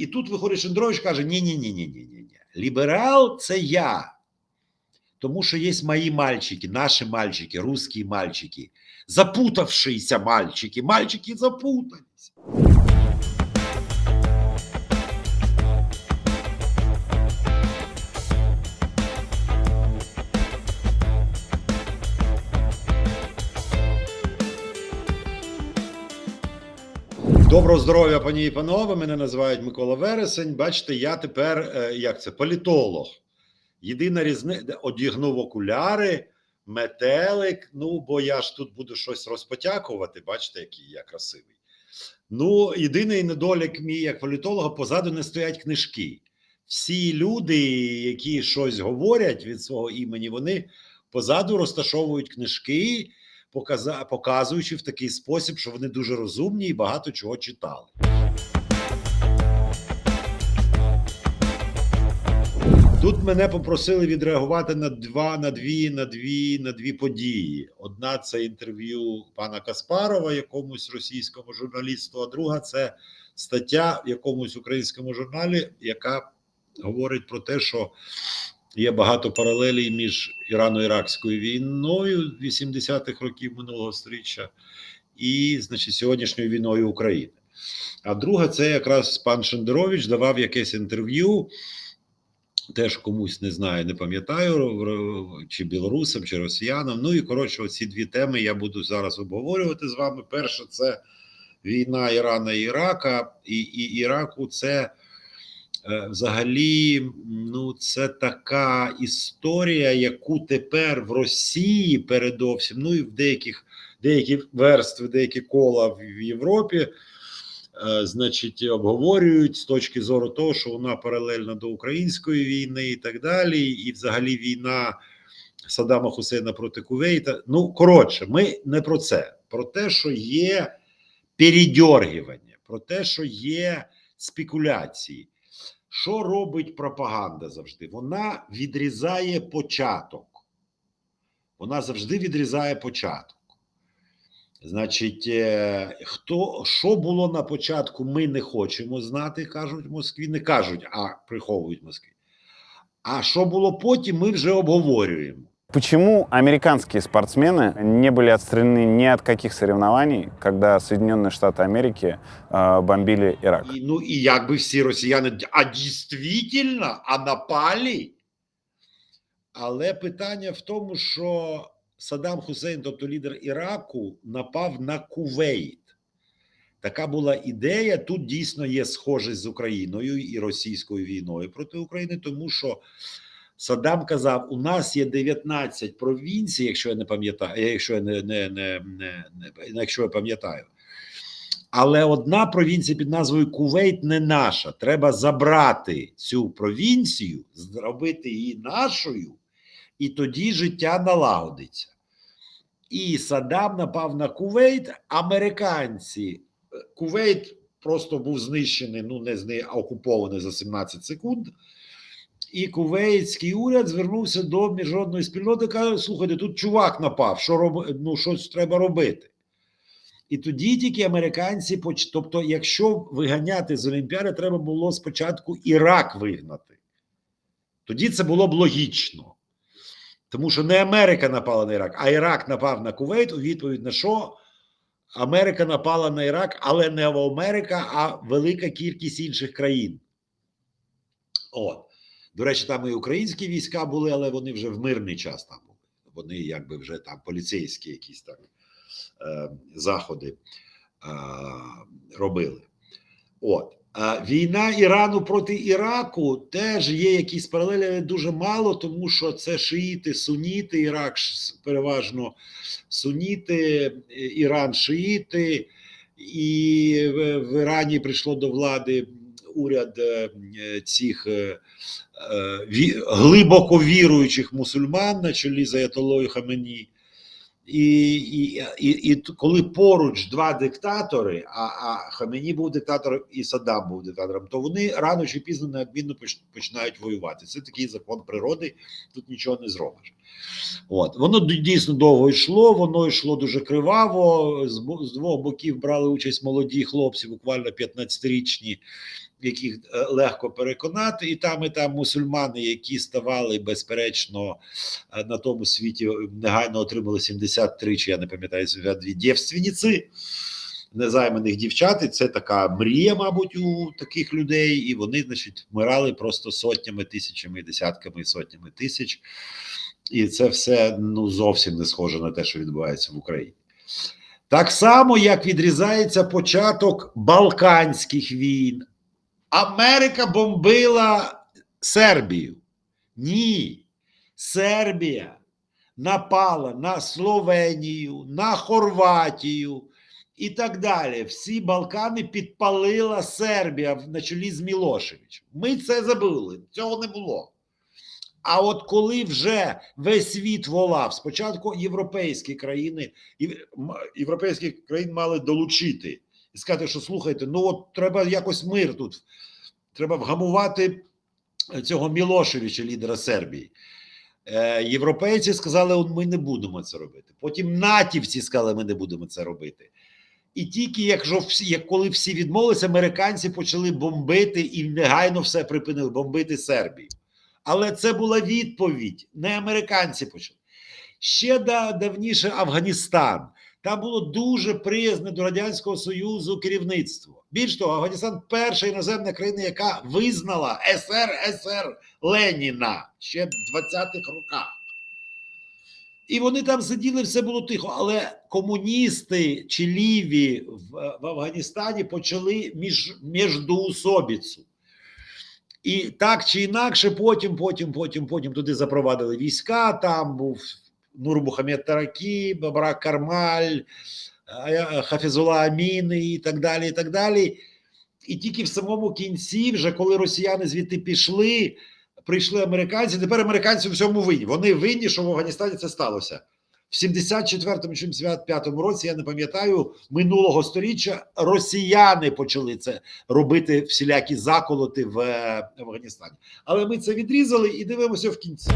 і тут виходить Шендрович каже: ні, ні, ні, ні, ні, ні. Ліберал це я. Тому що є мої мальчики, наші мальчики, русські мальчики, запутавшиеся мальчики, мальчики запутались. Доброго здоров'я, пані і панове. Мене називають Микола Вересень. Бачите, я тепер е, як це політолог. Єдина різниця одягнув окуляри, метелик. Ну, бо я ж тут буду щось розпотякувати. Бачите, який я красивий. Ну, єдиний недолік мій як політолога позаду не стоять книжки. Всі люди, які щось говорять від свого імені, вони позаду розташовують книжки, показуючи в такий спосіб, що вони дуже розумні і багато чого читали. Тут мене попросили відреагувати на два, на дві, на дві, на дві події. Одна це інтерв'ю пана Каспарова, якомусь російському журналісту, а друга це стаття в якомусь українському журналі, яка говорить про те, що є багато паралелей між Ірано-Іракською війною 80-х років минулого сторіччя і, значить, сьогоднішньою війною України. А друга, це якраз пан Шендерович давав якесь інтерв'ю. Теж комусь не знаю, не пам'ятаю, чи білорусам, чи росіянам. Ну і коротше, оці дві теми я буду зараз обговорювати з вами. Перше, це війна Ірана і Ірака, і, і Іраку це взагалі ну, це така історія, яку тепер в Росії передовсім, ну і в деяких деякі верстви, деякі кола в, в Європі. е, Значить, обговорюють з точки зору того, що вона паралельна до української війни і так далі, і взагалі війна Саддама Хусейна проти Кувейта. Ну коротше, ми не про це, про те, що є передьоргування, про те, що є спекуляції. Що робить пропаганда завжди? Вона відрізає початок. Вона завжди відрізає початок. Значить, е, хто що було на початку, ми не хочемо знати, кажуть Москві. Не кажуть, а приховують в Москві. А що було потім, ми вже обговорюємо. Почему американские спортсмены не были отстранены ни от каких соревнований, когда Соединенные Штаты Америки э, бомбили Ирак? І, ну і якби всі росіяни, а дійсно, а напалі. Але питання в тому, що Саддам Хусейн, тобто лідер Іраку, напав на Кувейт. Така була ідея. Тут дійсно є схожість з Україною і російською війною проти України, тому що Саддам казав: у нас є 19 провінцій, якщо я не пам'ятаю, якщо я не, не, не, не, не якщо я пам'ятаю. Але одна провінція під назвою Кувейт не наша. Треба забрати цю провінцію, зробити її нашою, і тоді життя налагодиться. І Саддам напав на Кувейт. Американці е, Кувейт просто був знищений, ну не зни, а окупований за 17 секунд. І кувейтський уряд звернувся до міжнародної спільноти. каже: слухайте, тут чувак напав. Що роб... ну, щось треба робити. І тоді тільки американці поч... Тобто, якщо виганяти з Олімпіади, треба було спочатку Ірак вигнати. Тоді це було б логічно. Тому що не Америка напала на Ірак, а Ірак напав на Кувейт. У відповідь на що Америка напала на Ірак, але не Америка, а велика кількість інших країн. От. До речі, там і українські війська були, але вони вже в мирний час там були. Вони якби вже там поліцейські якісь там е, заходи е, робили. От. Війна Ірану проти Іраку теж є якісь паралелі, але дуже мало, тому що це шиїти, суніти, Ірак переважно суніти, Іран шиїти, і в Ірані прийшло до влади уряд е, цих е, е, глибоко віруючих мусульман на чолі з Аятолою Хамені. І, і, і, і коли поруч два диктатори, а, а Хамені був диктатором і Саддам був диктатором, то вони рано чи пізно неодмінно починають воювати. Це такий закон природи, тут нічого не зробиш. От воно дійсно довго йшло, воно йшло дуже криваво. З, з двох боків брали участь молоді хлопці, буквально 15-річні, яких е, легко переконати, і там, і там мусульмани, які ставали безперечно е, на тому світі, е, негайно отримали 73, чи я не пам'ятаю, 72 дівственниці, незайманих дівчат. І це така мрія, мабуть, у таких людей. І вони, значить, вмирали просто сотнями, тисячами, десятками, сотнями тисяч. І це все ну зовсім не схоже на те, що відбувається в Україні. Так само, як відрізається початок Балканських війн. Америка бомбила Сербію. Ні. Сербія напала на Словенію, на Хорватію і так далі. Всі Балкани підпалила Сербія на чолі з Мілошевичем. Ми це забули, цього не було. А от коли вже весь світ волав, спочатку європейські країни, європейські країни мали долучити і сказати, що слухайте, ну от треба якось мир тут, треба вгамувати цього Мілошевича, лідера Сербії. Е, європейці сказали, ми не будемо це робити. Потім натівці сказали, ми не будемо це робити. І тільки якщо всі, як коли всі відмовилися, американці почали бомбити і негайно все припинили бомбити Сербію. Але це була відповідь. Не американці почали. Ще давніше Афганістан. Там було дуже приязне до Радянського Союзу керівництво. Більш того, Афганістан перша іноземна країна, яка визнала СРСР Леніна ще в 20-х роках. І вони там сиділи, все було тихо. Але комуністи чи ліві в, в Афганістані почали між, міждоусобіцу. І так чи інакше, потім, потім, потім, потім туди запровадили війська. Там був Нур Мухаммед Таракі, Бабрак Кармаль, Хафізула Амін і так далі. І так далі. І тільки в самому кінці, вже коли росіяни звідти пішли, прийшли американці. Тепер американці в всьому винні. Вони винні, що в Афганістані це сталося. В 74-му чи 75-му році, я не пам'ятаю, минулого сторіччя росіяни почали це робити всілякі заколоти в е, Афганістані. Але ми це відрізали і дивимося в кінці.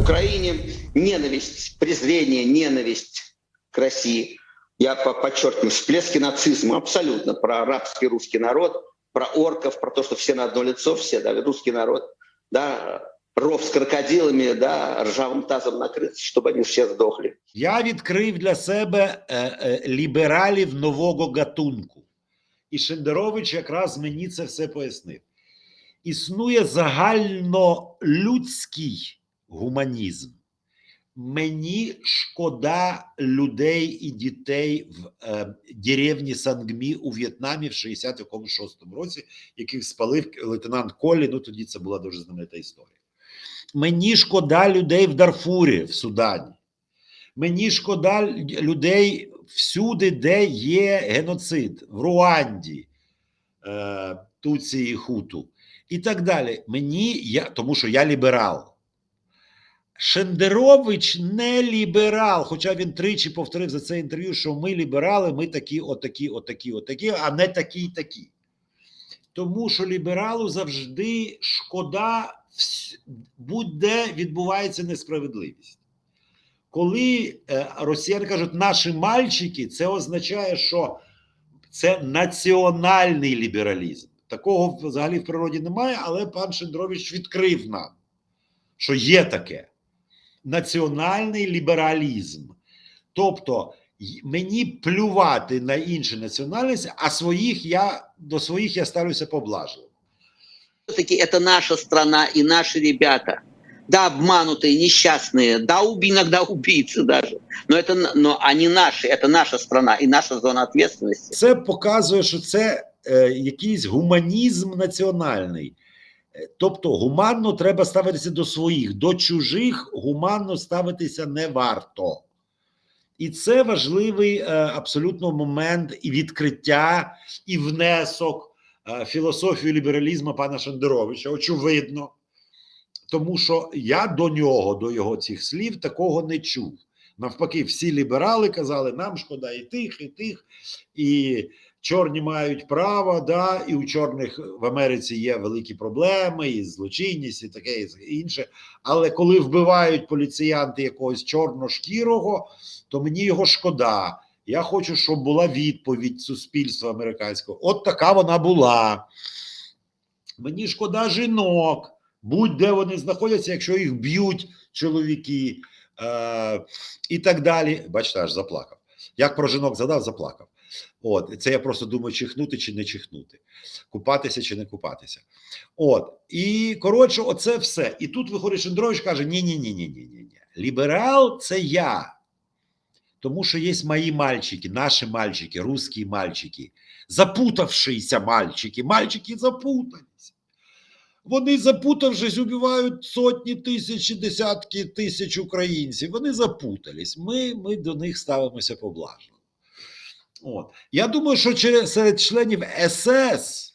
Украине ненависть, презрение, ненависть к России. Я по- подчеркиваю, всплески нацизма абсолютно про арабский русский народ, про орков, про то, что все на одно лицо, все, да, русский народ, да, ров с крокодилами, да, ржавым тазом накрыт, чтобы они все сдохли. Я відкрив для себе е, е, лібералів нового гатунку. І Шендерович якраз мені це все пояснив. Існує загальнолюдський гуманізм. Мені шкода людей і дітей в е, деревні Сангмі у В'єтнамі в 66-му році, яких спалив лейтенант Колі. Ну тоді це була дуже знаменита історія. Мені шкода людей в Дарфурі в Судані. Мені шкода людей всюди, де є геноцид, в Руанді, е, Туці і Хуту, і так далі. Мені я, тому що я ліберал. Шендерович не ліберал, хоча він тричі повторив за це інтерв'ю, що ми ліберали, ми такі, отакі, отакі, отакі, а не такі, такі. Тому що лібералу завжди шкода будь-де відбувається несправедливість. Коли е, росіяни кажуть наші мальчики, це означає, що це національний лібералізм. Такого взагалі в природі немає, але пан Шендрович відкрив нам, що є таке національний лібералізм. Тобто й- мені плювати на інші національності, а своїх я до своїх я ставлюся поблажливо. Все-таки это наша страна и наши ребята. Да, обманутые, несчастные, да, уб- иногда убийцы даже. Но, это, н- но они наши, это наша страна и наша зона ответственности. Це показує, що це е, якийсь гуманізм національний. Тобто гуманно треба ставитися до своїх, до чужих гуманно ставитися не варто. І це важливий е, абсолютно момент і відкриття, і внесок е, філософію лібералізму пана Шендеровича, очевидно. Тому що я до нього, до його цих слів, такого не чув. Навпаки, всі ліберали казали, нам шкода і тих, і тих, і чорні мають право, да, і у чорних в Америці є великі проблеми, і злочинність, і таке і інше. Але коли вбивають поліціянти якогось чорношкірого, то мені його шкода. Я хочу, щоб була відповідь суспільства американського. От така вона була. Мені шкода жінок, будь-де вони знаходяться, якщо їх б'ють чоловіки е, і так далі. Бачите, аж заплакав. Як про жінок задав, заплакав. От, це я просто думаю, чихнути чи не чихнути, купатися чи не купатися. От, і коротше, оце все. І тут виходить Шендрович каже: ні, ні, ні, ні, ні, ні, ні. Ліберал це я. Тому що є мої мальчики, наші мальчики, русські мальчики, запутавшися мальчики, мальчики запутались. Вони, запутавшись, убивають сотні тисяч, десятки тисяч українців. Вони запутались. Ми, ми до них ставимося поблажно. От. Я думаю, що через, серед членів СС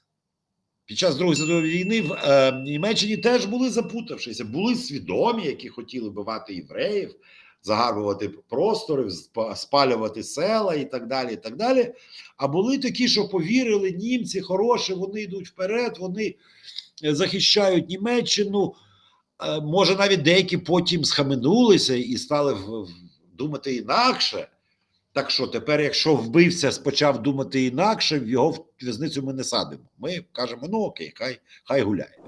під час Другої світової війни в е, Німеччині теж були запутавшися, були свідомі, які хотіли бивати євреїв, загарбувати простори, спалювати села і так далі. і так далі. А були такі, що повірили, німці хороші, вони йдуть вперед, вони е, захищають Німеччину. Е, Може, навіть деякі потім схаменулися і стали в- в- думати інакше. Так що тепер, якщо вбився, почав думати інакше, в його в в'язницю ми не садимо. Ми кажемо: ну окей, хай, хай гуляє.